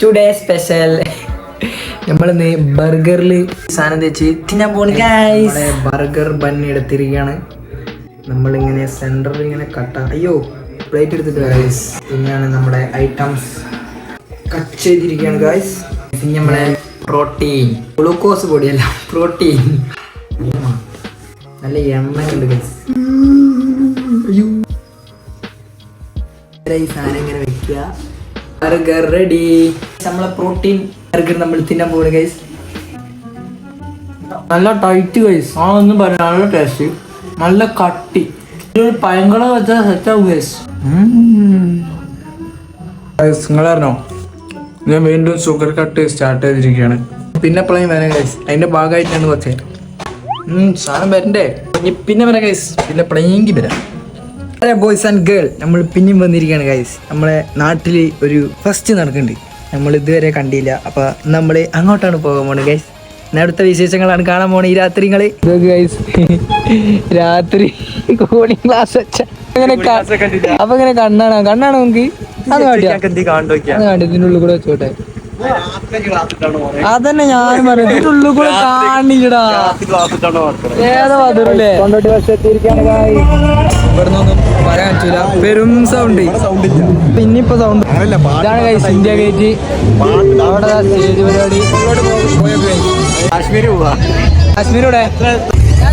Today special നമ്മളിന്ന് ബർഗറിൽ സാധനം തേച്ച് തിന്നാൻ പോണ ബർഗർ ബൺ എടുത്തിരിക്കുകയാണ്. നമ്മളിങ്ങനെ സെന്ററിൽ ഇങ്ങനെ കട്ട അയ്യോ പ്ലേറ്റ് എടുത്തിട്ട് ഗൈസ് പിന്നെയാണ് നമ്മുടെ ഐറ്റംസ് കട്ട് ചെയ്തിരിക്കുകയാണ് ഗൈസ് പിന്നെ നമ്മളെ പ്രോട്ടീൻ ഗ്ലൂക്കോസ് പൊടിയല്ല പ്രോട്ടീൻ നല്ല എണ്ണയുണ്ട് ഗൈസ് അയ്യോ. ഈ സാധനം ഇങ്ങനെ വെക്കുക. ബർഗർ റെഡി നമ്മളെ പ്രോട്ടീൻ ബർഗർ നമ്മൾ തിന്നാൻ പോകുന്നത് ഗൈസ് നല്ല ടൈറ്റ് ഗൈസ് ആ ഒന്നും പറയാം. നല്ല ടേസ്റ്റ് നല്ല കട്ടി. പയങ്കള വെച്ചാൽ സെറ്റാവും ഗൈസ് നിങ്ങളറിഞ്ഞോ? ഞാൻ വീണ്ടും ഷുഗർ കട്ട് സ്റ്റാർട്ട് ചെയ്തിരിക്കുകയാണ്. പിന്നെ പ്ലെയിൻ വരാം ഗൈസ് അതിന്റെ ഭാഗമായിട്ടാണ് കുറച്ച് സാധനം വരണ്ടേ? പിന്നെ വരാം ഗൈസ് പിന്നെ പ്ലെയിങ്കി വരാം. അതെ ബോയ്സ് ആൻഡ് ഗേൾ നമ്മൾ പിന്നെയും വന്നിരിക്കുകയാണ് ഗൈസ് നമ്മളെ നാട്ടിൽ ഒരു ഫസ്റ്റ് നടക്കുന്നുണ്ട്. നമ്മൾ ഇതുവരെ കണ്ടില്ല. അപ്പൊ നമ്മൾ അങ്ങോട്ടാണ് പോകാൻ പോണത് ഗൈസ് അടുത്ത വിശേഷങ്ങളാണ് കാണാൻ പോണേ ഈ രാത്രികൾ ഗൈസ് രാത്രി കൂളിംഗ് ക്ലാസ് വെച്ച. അങ്ങനെ അപ്പൊ ഇങ്ങനെ കണ്ണാണോ? കണ്ണാണോ നമുക്ക് അത് കാട്ടി ഇതിന്റെ ഉള്ളിൽ കൂടെ വെച്ചോട്ടെ. അതന്നെ ഞാൻ പറയുന്നത് ഇതിന്റെ ഉള്ളിൽ കൂടെ കാണിക്കടാ ഏതാ പതിരല്ലേ കൊണ്ടോട്ടി വശത്തിരിക്കാണ് ഇവിടുന്നൊന്നും പറയാൻ പറ്റൂല പെരും സൗണ്ട് പിന്നിപ്പോ സൗണ്ട് ഇതാണ് കൈസ് ഇന്ത്യ ഗേറ്റ് അവിടെ സ്റ്റേജ് പരിപാടി. കാശ്മീർ പോവാ. കാശ്മീരൂടെ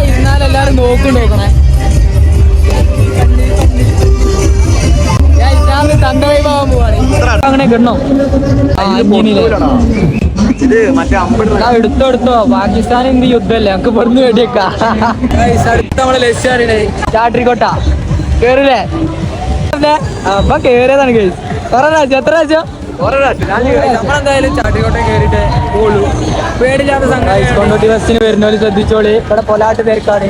ഇരുന്നാൽ എല്ലാരും നോക്കും നോക്കണേ. ഞാൻ ഇന്നാൾ തണ്ടവൈഭാവം പോവാണ്. അങ്ങനെ കിട്ടണോ എടുത്തോ എടുത്തോ. പാകിസ്ഥാൻ ഇന്ത്യ യുദ്ധമല്ലേ നമുക്ക് ഇവിടുന്ന് വേണ്ടിയേക്കാട്ടിക്കോട്ട അടുത്ത് നമ്മളെ ലക്ഷ്യാണ് ചാട്രിക്കോട്ട കേറില്ലേ? അപ്പൊ കേറിയതാണ് കേസ് എത്ര രാജ്യം എത്ര രാജ്യം? നമ്മളെന്തായാലും ചാട്ടിക്കോട്ടെ പോളൂ പേടില്ലാത്ത സംഘം കൊണ്ടോട്ടി ബസ്സിന് വരുന്നോൽ ശ്രദ്ധിച്ചോളി. ഇവിടെ പൊലാട്ട് പേർക്കാണ്.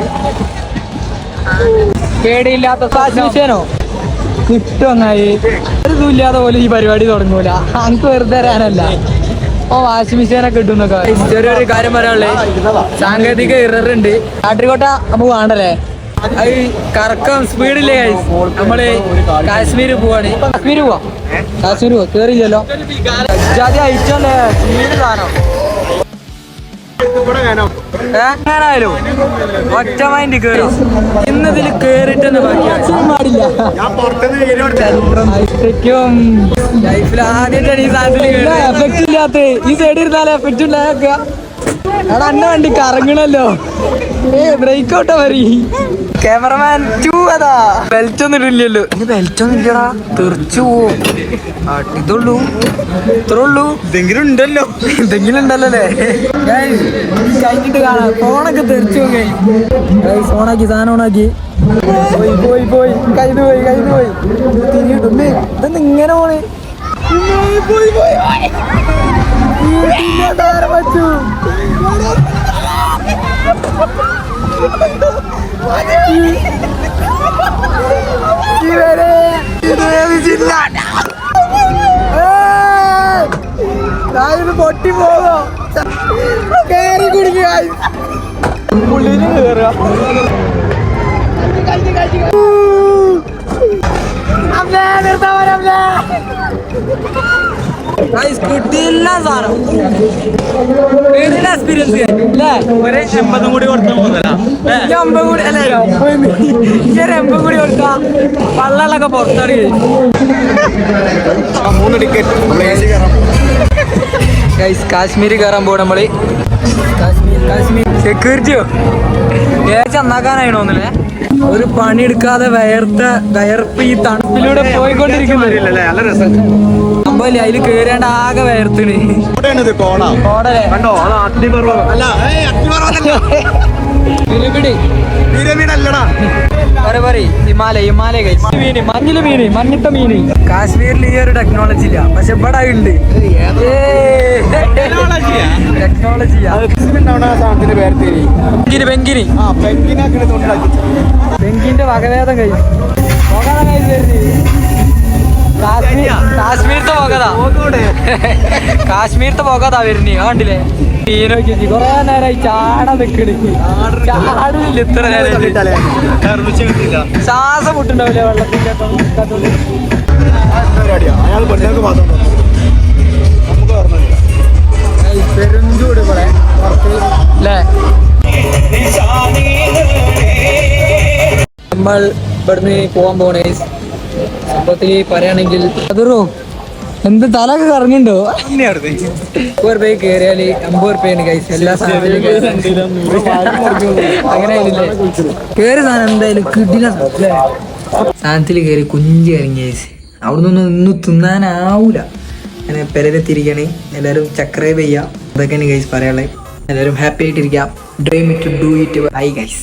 പേടിയില്ലാത്ത സാക്ഷിനോ കിട്ടുമെന്നായി. ഒരു ഇതുമില്ലാതെ പോലെ ഈ പരിപാടി തുടങ്ങൂല. അങ്ങ് വെറുതെ തരാനല്ല ഓ വാഷിംഗ് മെഷീനൊക്കെ കിട്ടും ചെറിയൊരു കാര്യം പറയാനുള്ളത് സാങ്കേതിക ഇറർ ഉണ്ട്. കാട്ടിക്കോട്ട നമുക്ക് വേണ്ടല്ലേ കറക്കം സ്പീഡില്ലേ നമ്മൾ കാശ്മീർ പോവാണ്. കാശ്മീർ പോവാ? കാശ്മീർ പോവാ? കേറിയില്ലല്ലോ. ജാതി അയച്ചല്ലേ സ്പീഡ് സാധനം. എങ്ങനായാലും ഒറ്റ മൈൻഡ് കേറി. ഇന്നതിൽ കേറിട്ടെന്ന് പാടില്ല ലൈഫിൽ ആദ്യമായിട്ടാണ് ഈ സാധനത്തിൽ എഫക്റ്റ് ഇല്ലാത്ത ഈ സൈഡിൽ ഇരുന്നാലേ എഫക്റ്റ് ഉണ്ടാക്കുക എടാ അന്ന വണ്ടി കറങ്ങണല്ലോ. ബ്രേക്ക് ഔട്ടാ വരി. ക്യാമറമാൻ അതാ. ബെൽറ്റ് ഒന്നും ഇടില്ലല്ലോ. ഇനി ബെൽറ്റ് ഒന്നും ഇല്ലടാ. തെറിച്ചു പോവും. ഇതുള്ളൂ. ഇത്രേ ഉള്ളൂ. എന്തെങ്കിലും ഉണ്ടല്ലോ. എന്തെങ്കിലും ഉണ്ടല്ലോ അല്ലേ? കഴിഞ്ഞിട്ട് കാണാം. ഫോണൊക്കെ തെറിച്ചു ഫോണാക്കി സാധനം ഓണാക്കി. പോയി പോയി പോയി. കയ്യിൽ പോയി കയ്യിൽ പോയി. തിരിയിട്ടു ഇതെന്ന് ഇങ്ങനെ പോണ്? പോയി പോയി പോയി. പൊട്ടി പോകോ കയറി കുടിക്കുക പുള്ളിന് കയറുക കിട്ടിയില്ല സാധനം എക്സ്പീരിയൻസ് അല്ലേ ഒരു എൺപതും കൂടി കൊടുത്ത പോകുന്നല്ല അമ്പത് കൂടി അല്ലേ ഈ ഒരു എൺപത് കൂടി കൊടുത്താ വള്ളലൊക്കെ പുറത്തറി മൂന്ന് ടിക്കറ്റ് ഗൈസ് കാശ്മീർ കയറാൻ പോകും നമ്മൾ സെക്യൂരിറ്റിയോ ഏച്ച നന്നാക്കാനായിണോന്നില്ലേ ഒരു പണി എടുക്കാതെ വയർത്ത വയർപ്പ് ഈ തണുപ്പിലൂടെ പോയിക്കൊണ്ടിരിക്കുന്നത് അല്ലേ നല്ല രസം സംഭവല്ലേ? അതിൽ കേറേണ്ട ആകെ വേർത്തിന് കണ്ടോ? അത് അല്ല ഏയ് അഗ്നിപർവതമല്ല പിടിപിടി പിരമിഡ്. അല്ലടാ പറ പറ ഹിമാലയ ഹിമാലയ കഴിച്ച് മീന് മഞ്ഞിൽ മീന് മഞ്ഞിട്ട മീന്. കാശ്മീരിൽ ഈ ഒരു ടെക്നോളജി ഇല്ല പക്ഷെ ഇവിടെ ഉണ്ട്. പെങ്കിനാക്കി തൊണ്ടാക്കി പെങ്കിന്റെ വകഭേദം കാശ്മീർ കാശ്മീരത്തെ പോകാതാ. കാശ്മീരത്തെ പോകാതാ വരുന്നേ. കണ്ടില്ലേ? നമ്മൾ ഇവിടുന്ന് പോവാൻ പോണേ സംഭവത്തിൽ പറയുകയാണെങ്കിൽ അതൊരു എന്ത് തലൊക്കെ കറങ്ങുന്നുണ്ടോ അമ്പത് റുപ്യ കയറിയാൽ അമ്പത് റുപ്യാണ് കൈസ് എല്ലാ അങ്ങനെ സാധനം എന്തായാലും കിട്ടില്ല സാധനത്തിൽ കയറി കുഞ്ചി കറങ്ങി കൈസ് അവിടെ നിന്നൊന്നും ഇന്നും തിന്നാനാവൂല. അങ്ങനെ പെരരെത്തിരിക്കണേ എല്ലാവരും സബ്സ്ക്രൈബ് ചെയ്യുക അതൊക്കെയാണ് ഗൈസ് പറയാനുള്ളത്. എല്ലാവരും happy ആയിട്ടിരിക്കാം. Dream to do it I guys